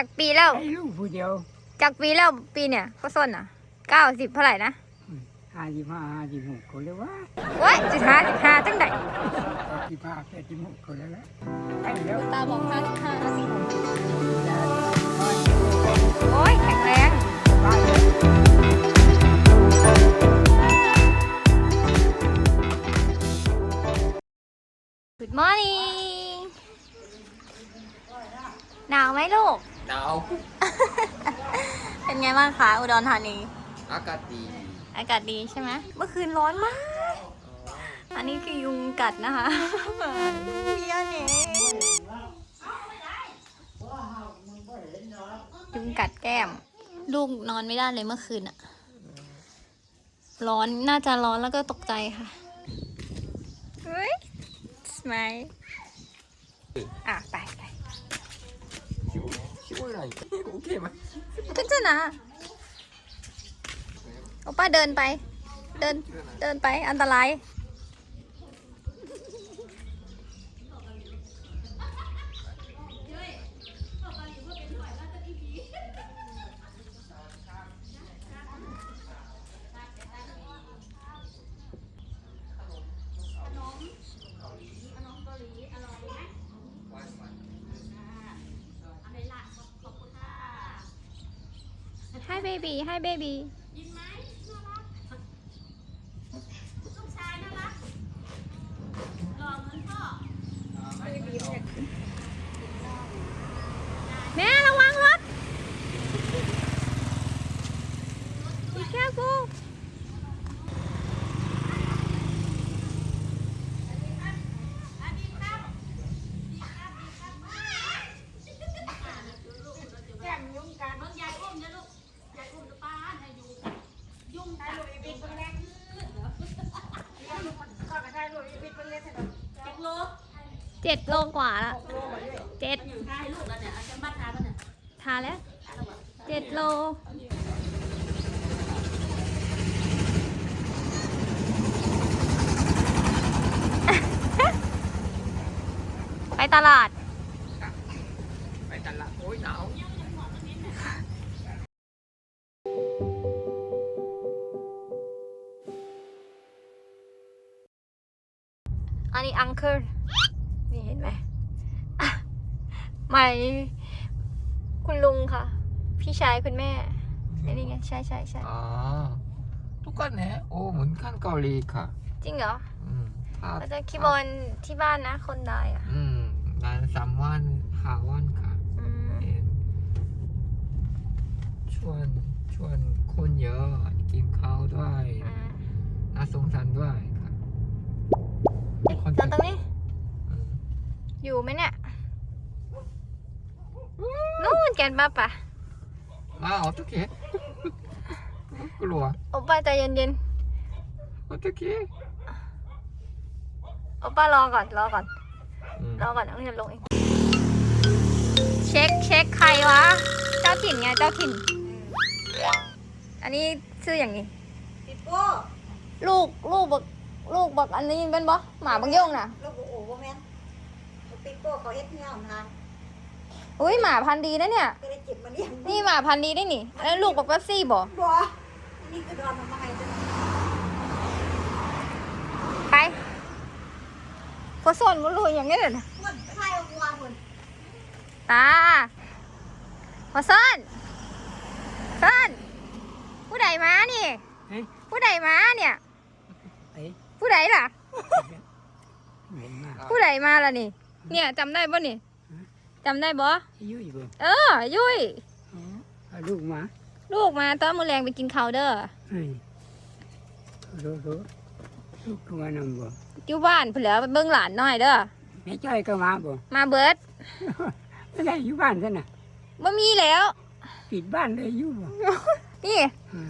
จากปีแล้วให้ลูกผู้เดียวจากปีแล้วปีเนี่ยก็ส้นอะเก้าสิบเท่าไหร่นะห้าสิบห้าห้าสิบหกคนเลยว่าเว้ยสิบห้าสิบห้าจังไดสิบห้าแปดสิบหกคนแล้วละใกล้แล้วตาบอกห้าสิบห้าสิโอ้ยแข็งแรง Good morning หนาวไหมลูก หนาว เป็นไงบ้างคะอุดรธานี อากาศดีอากาศดีใช่ไหมเมื่อคืนร้อนมาก อันนี้คือยุงกัดนะคะเยอะเนี่ยยุงกัดแก้ม ลูกนอนไม่ได้เลยเมื่อคืนอะร้อนน่าจะร้อนแล้วก็ตกใจค่ะเฮ้ยสมัยอะ ไปไปชิว ชิวอะไรโอเคไหมก็จะนะโอป้าเดินไป เดิน เดินไปอันตราย ให้เบบีให้เบบีแม่ระวังรถ Be careful เจ็ดโลกว่าละเจ็ดทาแล้วเจ็ดโล ไปตลาด ไปตลาดโอ้ยหนาวอันนี้อังเคิลนี่เห็นไหมอะ ไม่คุณลุงค่ะ พี่ชายคุณแม่นี่ไงใช่ใช่ใช่อ๋อทุกคนเนี่ยโอ้เหมือนขั้นเกาหลีค่ะจริงเหรออืมถ้าเราจะคีย์บอลที่บ้านนะ คนได้อะอืมงานสามวันห้าวันค่ะอืมเอ็นชวนชวนคนเยอะกินข้าวด้วยอืมน่าสงสารด้วยค่ะเอ๊ะตอนตรงนี้อืมอยู่ไหมเนี่ย นู่นแกนป้าปะมาเอาทุกทีกลัวโอป้าใจเย็นเอาทุกทีๆโอป้ารอก่อนรอก่อนอืมรอก่อนเอาเงินลงเองเช็คเช็คใครวะเจ้าถิ่นไงเจ้าถิ่นอันนี้ชื่ออย่างนี้ปิโป้ลูกลูกบักลูกบักอันนี้เป็นบ่หมาบักโยงน่ะลูกโอ้โหบ่แม่น อุ้ยหมาพันธุ์ดีนะเนี่ย ก็ได้เจ็บมาเลี้ยงนี่หมาพันธุ์ดีได้นี่แล้วลูกบักเป๊ปซี่บ่บัวนี่คือดอนมาให้จ้ะไปพอสอนมันรู้อย่างนี้เลยนะมันไทยเอาวัวคนตาพอซ่อนซ่อนผู้ใดมานี่ เฮ้ยผู้ใดมาเนี่ยเอ้ยผู้ใดล่ะ เห็นมากผู้ใดมาล่ะนี่ เนี่ยจำได้บ่นี่ จำได้บ่ยุ่ยบ่เออ ยุ้ย อ๋อเอาลูกมาลูกมาตอนมื้อแรงไปกินข้าวเด้อเฮ้ยรู้รู้ลูกมานำบ่อยู่บ้านเพิ่นเหลือไปเบิ่งหลานหน่อยเด้อ แม่จ้อยก็มาบ่มาเบิดไม่ได้อยู่บ้านซะน่ะบ่มีแล้ว ปิดบ้านเลยอยู่บ่นี่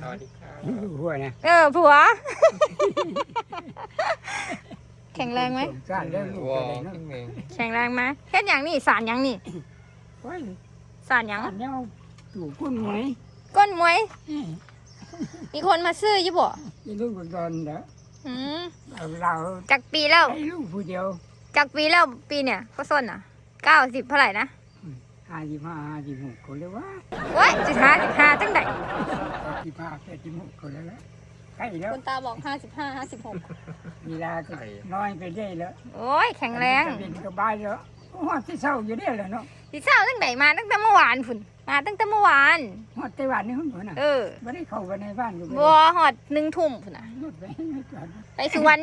สวัสดีครับอยู่หัวนะ เออผัว แข็งแรงไหมสงสารเรื่องลูกว้าอะไรวเนาะขึ้นเองแข็งแรงไหมเฮ็ดหยังนี่สารหยังนี่โอ้ยสารหยังอันนี้เอาถูกกุ้นไหมก้นมวยเอ้ยมีคนมาซื้ออยู่บ่นี่ลูกบุญดอนเด้ออืมเราเราจากปีแล้ว ให้ลูกผู้เดียวจากปีแล้วปีเนี่ยก็ส้นอะเก้าสิบเท่าไหร่นะห้าสิบห้าห้าสิบหกคนเลยว่าโอ้ยสิหาสิหาจังได สิบห้าแปดสิบหกคนแล้วละ ใกล้แล้วคุณตาบอก55 56เวลาก็น้อยไปได้แล้วโอ้ยแข็งแรงจะเป็นก็บายแล้วฮอดที่เศร้าอยู่เด้แหละเนาะสิเช้าจังไดมาตั้งแต่เมื่อวานพุ่นมาตั้งแต่เมื่อวานฮอดไต้หวันนี่หุ่นบ่น่ะเออบ่ได้เข้าไปในบ้านอยู่บัวหอดหนึ่งทุ่มพุ่นน่ะรถไปไม่จอดไปสุวรรณ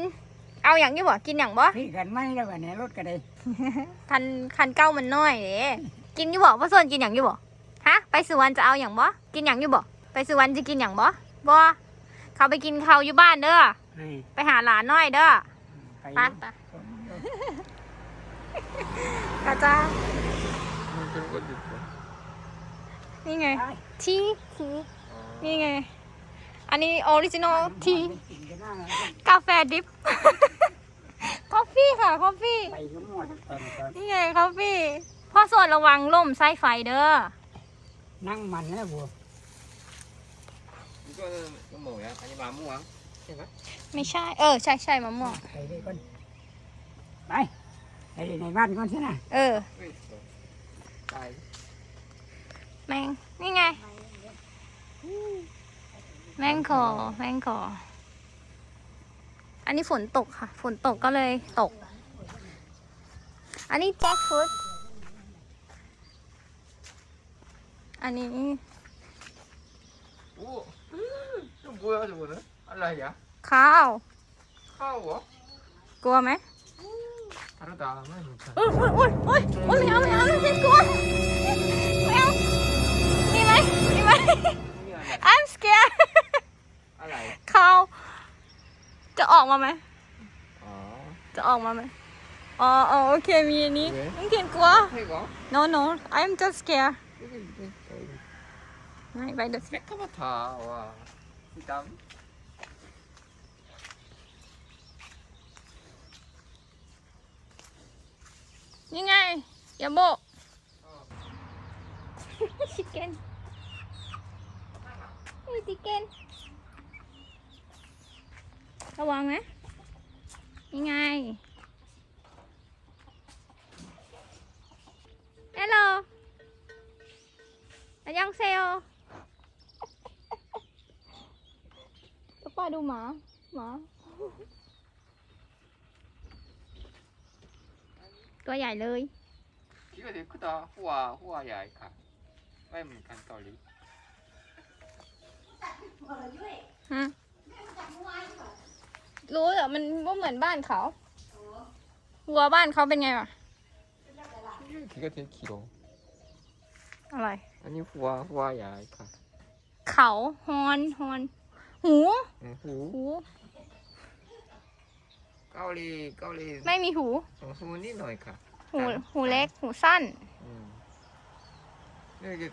เอาอย่างอยู่บ่กินอย่างบ่พี่กันไม่แล้ววันนี้รถก็ได้คันคันเก้ามันน้อยเด้กินอยู่บ่พ่อส่วนกินอย่างอยู่บ่ฮะไปสุวรรณจะเอาอย่างบ่กินอย่างอยู่บ่ไปสุวรรณจะกินอย่างบ่บ่ เขาไปกินเขาอยู่บ้านเด้อไปหาหลานน้อยเด้อ ไปไปไปกรจ้า มัย์นี่ไง ทีทีนี่ไง อันนี้ออริจินอลทีกาแฟดิฟกาแฟค่ะกาแฟนี่ไงกาแฟพ่อส่วนระวังล่มไส้ไฟเด้อ นั่งมันแล้วบัว ไม่ใช่ เออ ใช่ใช่มะม่วง ไปเลยก่อนไปไปในบ้านก่อนสินะเออ Tai. แมงนี่ไง แมงคอแมงคออันนี้ฝนตกค่ะ ฝนตกก็เลยตก อันนี้แจ็คฟรุตอันนี้ 이거 뭐야 저거는? 알라이야? ข้าว 카우어? กลัวไหม 다르다. 만 괜찮아. อุ้ยอุ้ยอุ้ยอุ้ยไม่เอาไม่เอาไม่เอากลัวไม่เอามีไหมมีไหม I'm scared 알라이. ข้าวจะออกมาไหม 아. จะออกมาไหมอ๋ออ๋อโอเค มีอันนี้ เว้ย น้องเขียนกลัว 이거? no no I'm just scared 이거 이거. ไม่ไปดูสิ 새까맣다. 와. 일단นี่ไงอย่าโบกชิคเก้นอุ้ยชิคเก้นระวังนะนี่ไง ฮัลโหลอันยังเซล ป้าดูหมา หมา ตัวใหญ่เลย 귀가 되게 크다. 후아 후아야 이카. 빨리 간 떨리. ฮะรู้แต่มันว่าเหมือนบ้านเขาวัวบ้านเขาเป็นไงวะ 귀가 되게 길어. อะไร 아니 후아 후아야 이카. เขาฮอนฮอน หู 응, 후. หู 까올리 까올리 ไม่มีหู 어, 후니 너이카. หู หูเล็ก หูสั้น 응. 근데 이게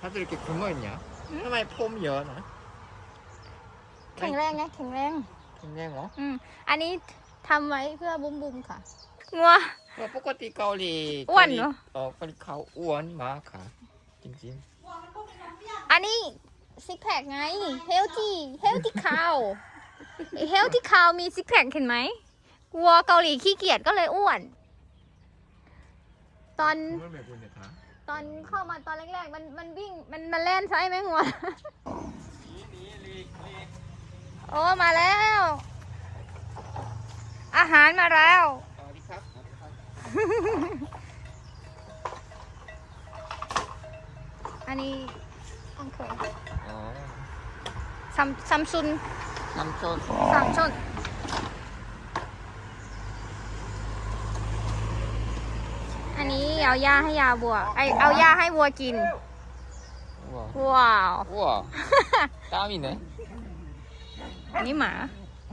다들 이렇게 굶어 있냐? 응? 하나의 폼이야, 나. แข็งแรงไง แข็งแรง 굉장히 어? อืม อันนี้ทำไว้เพื่อบุ้มบุมค่ะ งัว 어, 똑같이 까올리. 우완, 까올리, 너? 어, 까올리 카 우원 마카. 찡찡. อันนี้ ซิกแพคไง เฮลที่เฮลที่คาวเฮลที่คาวมีซิกแพคเห็นไหมกลัวเกาหลีขี้เกียจก็เลยอ้วน ตอนตอนเข้ามาตอนแรกๆ มันมันวิ่งมันมันเล่นใช่ไหมหัวโอ้มาแล้ว อาหารมาแล้วอันนี้อังเคิล ซัมซัมซุนน้มส้มซัมซุนอันนี้เอาหญ้าให้ยาบัวไอเอาหญ้าให้วัวกิน ว้าวว้าว ว้าตามินเนะอันนี้หมา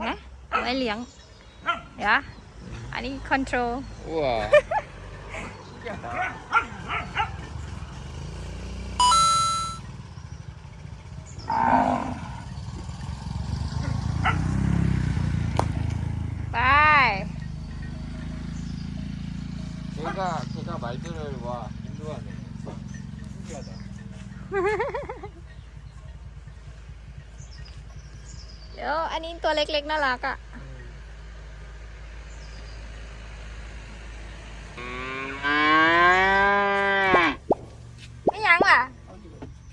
นะเอาไว้เลี้ยง เดี๋ยว อันนี้คอนโทรลว้าว เดี๋ยวอันนี้ตัวเล็กๆน่ารักอะไม่ยังว่ะ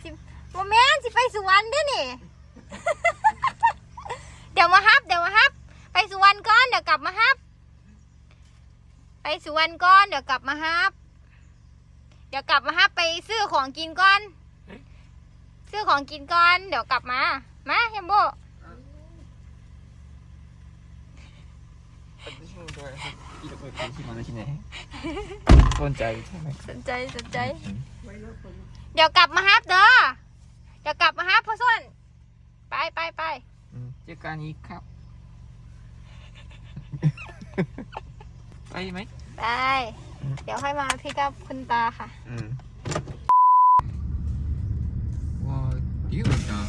สิโมแม่จะไปสุวรรณด้วยนี่ เดี๋ยวมาฮับ เดี๋ยวมาฮับ ไปสุวรรณก่อนเดี๋ยวกลับมาฮับ ไปสุวรรณก่อนเดี๋ยวกลับมาฮับ ดี๋ยวกลับมาฮะไปซื้อของกินก่อน ซื้อของกินก่อน เดี๋ยวกลับมา มาแฮมโบสนใจสนใจสนใจ เดี๋ยวกลับมาฮับเด้อ เดี๋ยวกลับมาฮับพ่อส้น ไปไปไปเจอกันอีกครับ ไปไหม ไป เดี๋ยวค่อยมาพี่กับคุณตาค่ะ อืมว้าวดีเหมือนกัน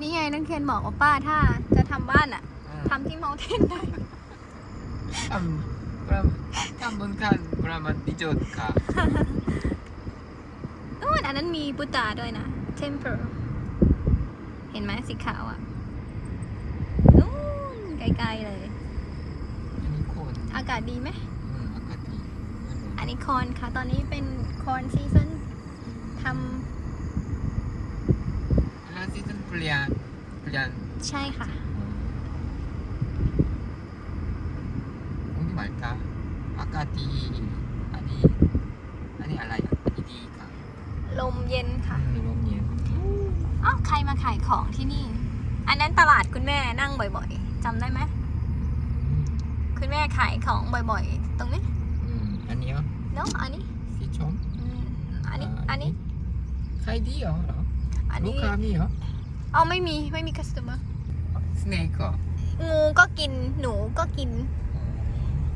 นี่ไงนักเทียนบอกว่าป้าถ้าจะทำบ้านอะทำที่เม u เทนได้ ทำประทำบนกันประมาณที่จุดค่ะนู่นอันนั้นมีบุตาด้วยนะ temple เห็นไหมสีขาวอะนู่นไกลๆเลยอันนี้โคน อากาศดีไหม อืมอากาศดีอันนี้คอนค่ะ ตอนนี้เป็นคอนซีซันทแล้วซีซั่นเปลี่ยนเปลี่ยนำใช่ค่ะตรงนี้หมายถึงอากาศดีอันนี้อันนี้อะไรอะอันนี้ดีค่ะลมเย็นค่ะ มีลมเย็นอ้าวใครมาขายของที่นี่ อันนั้นตลาดคุณแม่นั่งบ่อยๆจำได้ไหม คุณแม่ขายของบ่อยๆ ตรงนี้อืมอันนี้เหรอเนาะอันนี้สีชมอืมอันนี้ อันนี้ ใครดีเหรอเหรออันลูกนี้ค้ามีเหรอเอาไม่มีไม่มี customer สเนกเหรองูก็กินหนูก็กิน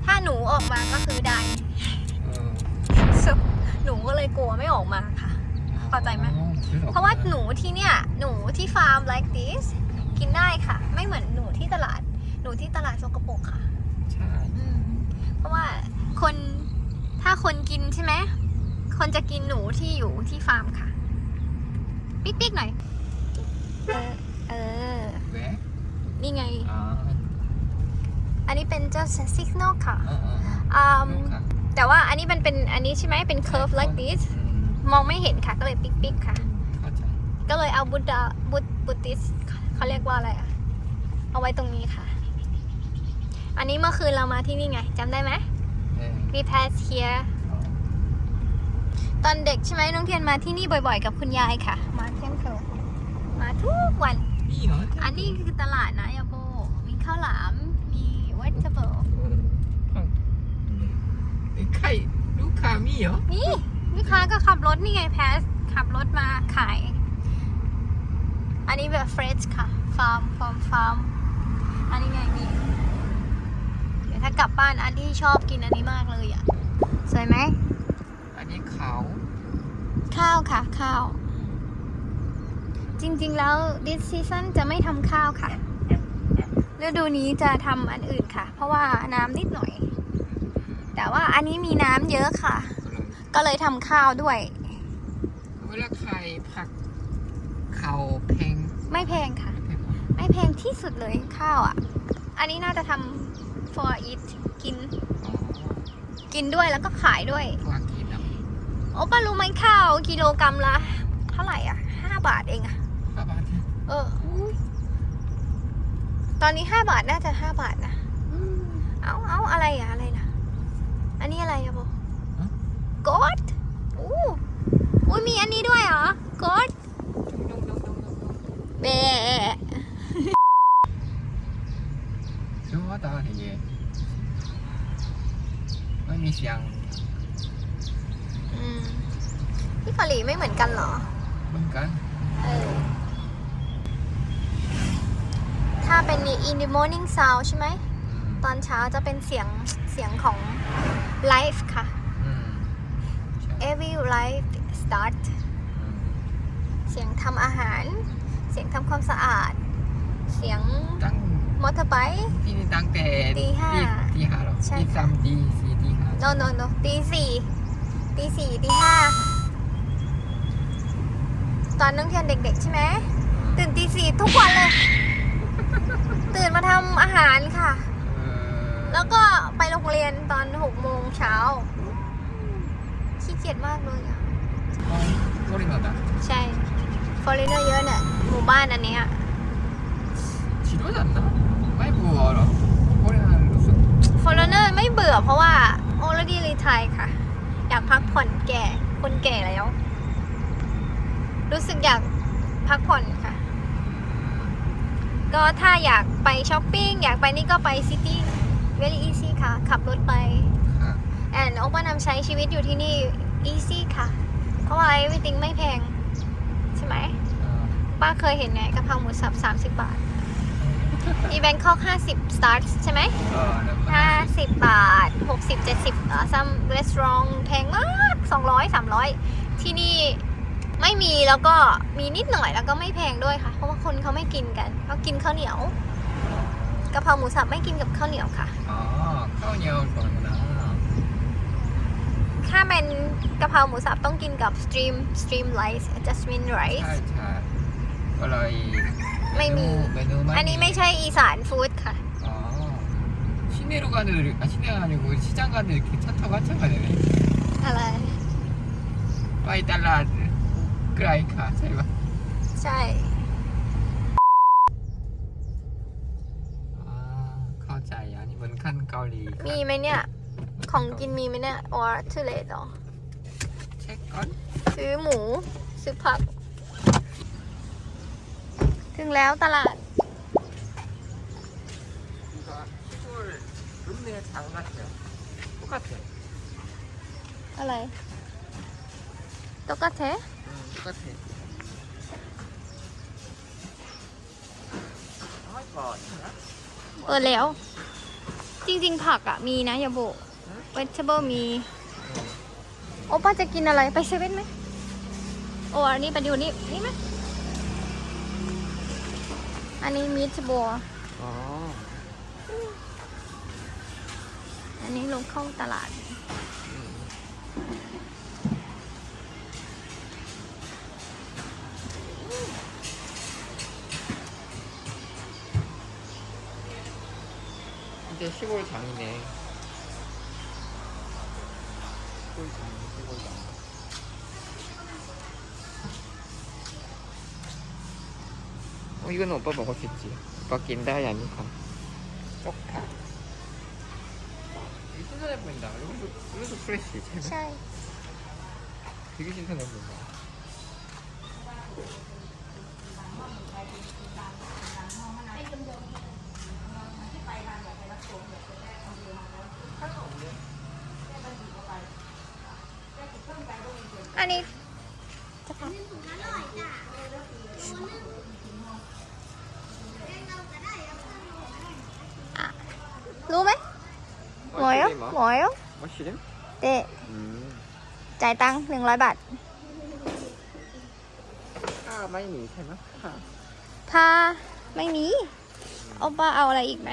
ถ้าหนูออกมาก็คือได้เออซึ่งหนูก็เลยกลัวไม่ออกมาค่ะ เข้าใจไหม อ๋อซื้อออกเพราะว่าหนูที่เนี่ย หนูที่ฟาร์ม like this กินได้ค่ะ ไม่เหมือนหนูที่ตลาด หนูที่ตลาดสกปรกค่ะใช่อืมเพ ราะว่าคนถ้าคนกินใช่ไหมคนจะกินหนูที่อยู่ที่ฟาร์มค่ะ ปิ๊กปิ๊กหน่อย เออเออแหวะนี่ไง อ๋ออันนี้เป็นเจ้า signal ค่ะเออเอออืมลูกค้าแต่ว่าอันนี้มันเป็นอันนี้ใช่ไหมเป็น curve like this อืมมองไม่เห็นค่ะก็เลยปิ๊กปิ๊กค่ะ เข้าใจก็เลยเอาบุตดาบุตบุติสเขาเรียกว่าอะไรอะเอาไว้ตรงนี้ค่ะ อันนี้เมื่อคืนเรามาที่นี่ไงจำได้ไหมเออ we pass here ตอนเด็กใช่ไหมน้องเทียนมาที่นี่บ่อยๆ กับคุณยายค่ะ มาเที่ยงคืนมาทุกวัน นี่เหรออันนี้คือตลาดนะยาโบ มีข้าวหลาม มี vegetable เออเอ้าเอ้ยใครลูกค้ามีเหรอ นี่ลูกค้าก็ขับรถนี่ไงแพสขับรถมาขาย อันนี้แบบเฟรชค่ะ ฟาร์มฟาร์มฟาร์มอันนี้ไงมีเดี๋ยว ถ้ากลับบ้านอันที่ชอบกินอันนี้มากเลยอะ สวยไหม อันนี้เขาข้าวค่ะ ข้าว จริงๆแล้ว this season จะไม่ทำข้าวค่ะฤดูนี้จะทำอันอื่นค่ะ เพราะว่าน้ำนิดหน่อย แต่ว่าอันนี้มีน้ำเยอะค่ะ ก็เลยทำข้าวด้วย เวลาใครผักเขาแพง ไม่แพงค่ะแพงเหรอไม่แพงที่สุดเลยข้าวอะ อันนี้น่าจะทำ for eat กินอ๋อกินด้วยแล้วก็ขายด้วยวางกินอะโอ้ป้ารู้ไหมข้าวกิโลกรัมละเท่าไหร่อะห้าบาทเองอะป้าบาทเออตอนนี้ห้าบาทน่าจะห้าบาทนะ เอาเอาอะไรอะอะไรล่ะอันนี้อะไรอะโบกดอู้อุ้ยมีอันนี้ด้วยเหรอ กดเบะ รู้ว่าตอนนี้ไม่มีเสียงอืมที่เกาหลีไม่เหมือนกันเหรอ เหมือนกันเออถ้าเป็น in the morning sound ใช่ไหม อืมตอนเช้าจะเป็นเสียงเสียงของ life ค่ะ อืมใช่ every life start อืมเสียงทำอาหาร เสียงทำความสะอาด เสียง ตั้ง มอเตอร์ไบค์ ที่นี่ตั้งแต่ตีห้าตีห้าหรอใช่ ตีสามตีสี่ตีห้า no no no ตีสี่ตีสี่ตีห้าตอนนักเรียนเด็ก ๆ ใช่ไหม ตื่นตีสี่ทุกวันเลย ตื่นมาทำอาหารค่ะแล้วก็ไปโรงเรียนตอนหกโมงเช้าขี้เกียจมากเลยอะ ของโมริโนดะใช่ ฟอร์เรนเนอร์เยอะเนี่ย หมู่บ้านอันนี้ยชิโร่จันนะ เบื่อเหรอโอ้ยอ่นรู้สึกฟอร์เนอร์ไม่เบื่อเพราะว่าโอลดีรีไทยค่ะ อยากพักผ่อนแก่ คนแก่แล้ว รู้สึกอยากพักผ่อนค่ะ ก็ถ้าอยากไปช้อปปิ้ง อยากไปนี่ก็ไปซิตี้เวลี่อีซี่ค่ะ ขับรถไปแอนโอปานำใช้ชีวิตอยู่ที่นี่อีซี่ค่ะ เพราะว่าไอวิติงไม่แพง ใช่ไหมป้าเคยเห็นไงกระเพราหมูสับ 30 บาท อีเวนบงคอก50 starts ใช่ไหมห้าสิบบาท 60 70สิบซัมรีสอร์ทแพงมาก 200 300 ที่นี่ไม่มีแล้วก็มีนิดหน่อยแล้วก็ไม่แพงด้วยค่ะ เพราะว่าคนเขาไม่กินกันเขากินข้าวเหนียวกะเพราหมูสับไม่กินกับข้าวเหนียวค่ะ อ๋อข้าวเหนียวก่นนะถ้าเป็นกะเพราหมูสับต้องกินกับสตรีมสตรีมไลท์จัสมินไรใช่ใช่ก็เลย ม่มี 메뉴, 메뉴만 อันนี้ไม่ใช่อีสานฟู้ดค่ะ 아, 시내로 가는 아 시내가 아니고 시장 가는 이렇게 차 타고 한참 가네네 อะไร 빠이 달라 그라이카 저희가 ใช่ 아 가오짜이 아니면 칸 가오리 มีไหมเนี่ย ของกินมีไหมเนี่ย or too late หรอ 채권 ซื้อหมู ซื้อผัก ถึงแล้วตลาด 이거 시골 읍내 장 같아 똑같아 อะไร ตกกะเท 응 똑같아 아 이거 있나? เปิดแล้ว จริง ๆ ผักอะมีนะอย่าโบก vegetable มี โอป้าจะกินอะไรไปเซเว่นไหมโอ้อันนี้ไปดูนี่ นี่ไหม อันนี้มิทบัว 어 อันนี้ลงเข้าตลาด 이제 시골 장이네. 이거는 오빠 먹을 수 있지. 오빠 낀다, 야니까. 쪽파. 이게 신선해 보인다. 이것도, 이것도 프레쉬. 제발. ใช่ 되게 신선해 보인다. 아อันนี้จะพักอ่ะ รู้ไหมหมวยอะหมวยเตะจ่ายตังค์หนึ่งร้อยบาทผ้าไม่มีใช่ไหมผ้าไม่มี เอาป้าเอาอะไรอีกไหม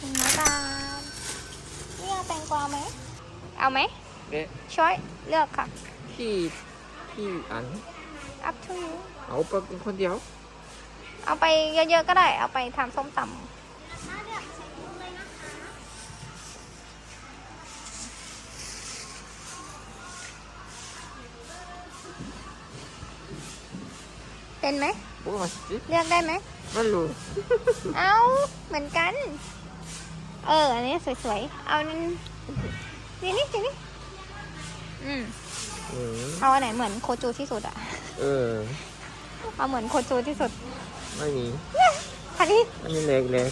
หน้อยาทนี่เอาแตงกวาไหม เอาไหมช้อยเลือกค่ะขีด กี่อัน up to you เอาไปคนเดียว เอาไปเยอะๆก็ได้ เอาไปทำส้มตำเป็นไหมเลือกได้ไหม ไม่รู้ เอาเหมือนกัน เออ อันนี้สวยๆ เอานั่นนี่นี่นี่อืม เอาอันไหนเหมือนโคจูที่สุดอะเออ เอาเหมือนโคจูที่สุด ไม่มีคันนี้อันนี้เล็กเล็ก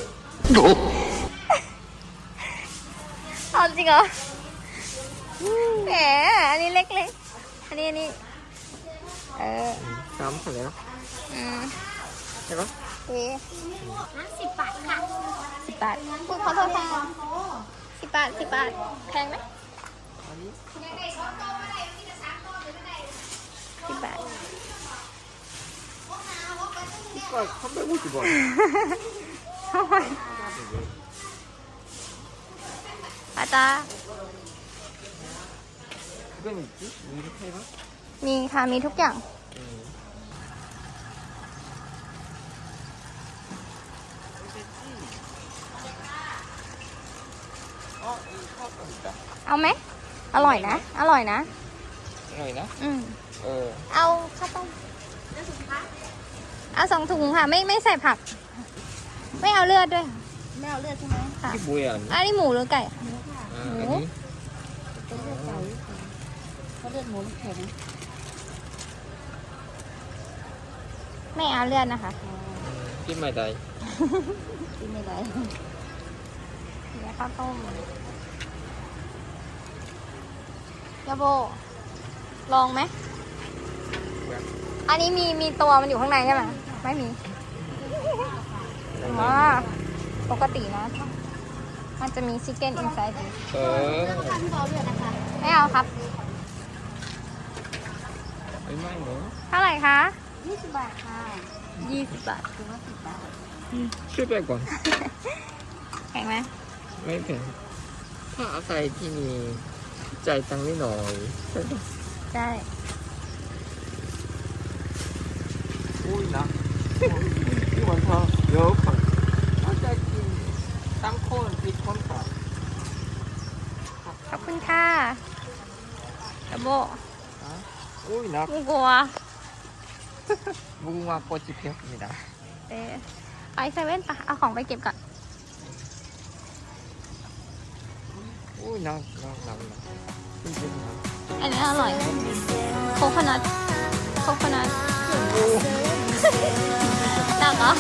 เอาจริงเหรอ แหม อันนี้เล็กเล็กอันนี้อันนี้ เออซ้ำกันเลยนะอืมใช่ปะวีสิบบาทค่ะสิบบาทพูดขอโทษค่ะสิบบาทสิบบาท แพงไหม สิบบาทก็ทำได้ไม่กี่บาทอาตามีค่ะมีทุกอย่างเอาไหม อร่อยนะ อร่อยนะ อร่อยนะ อืม เออ เอาข้าวต้มเอาสองถุงค่ะ ไม่ไม่ใส่ผัก ไม่เอาเลือดด้วยค่ะไม่เอาเลือดใช่ไหมค่ะ ที่บุยอะอันนี้หมูหรือไก่คะอ่าหมูอันนี้เป็นเลือดไก่เขาเลือดหมูแข็งไม่เอาเลือดนะคะ กินไม่ได้กินไม่ได้เดี๋ยวข้าวต้มยาโบ ลองไหม อันนี้มีมีตัวมันอยู่ข้างในใช่ไหมไม่มีอ๋อปกตินะ มันจะมีชิคเก้นอินไซด์เออที่เราเลือดนะคะไม่เอาครับไม่ไม่หนูเท่าไหร่คะยี่สิบบาทค่ะยี่สิบบาทคือว่าสิบบาทช่วยไปก่อนแพงไหมไม่แพงถ้าอาศัยที่มีใจายตังค์นิดหน่อย ใช่ อุ้ยนะที่วันเธอเยอะคนเขาจะกินตั้งคนปิดคนก่อนขอบคุณค่ะยาโบอุ้ยนะไม่กลัวบุ้งว่าโปรจิเพียกไม่ได้เอ๊ะไปเซเว่นปะเอาของไปเก็บก่อนอุ้ยนะนะนะนะจริงๆนะอันนี้อร่อย โคโคนัทโคโคนัท หนักเหรอ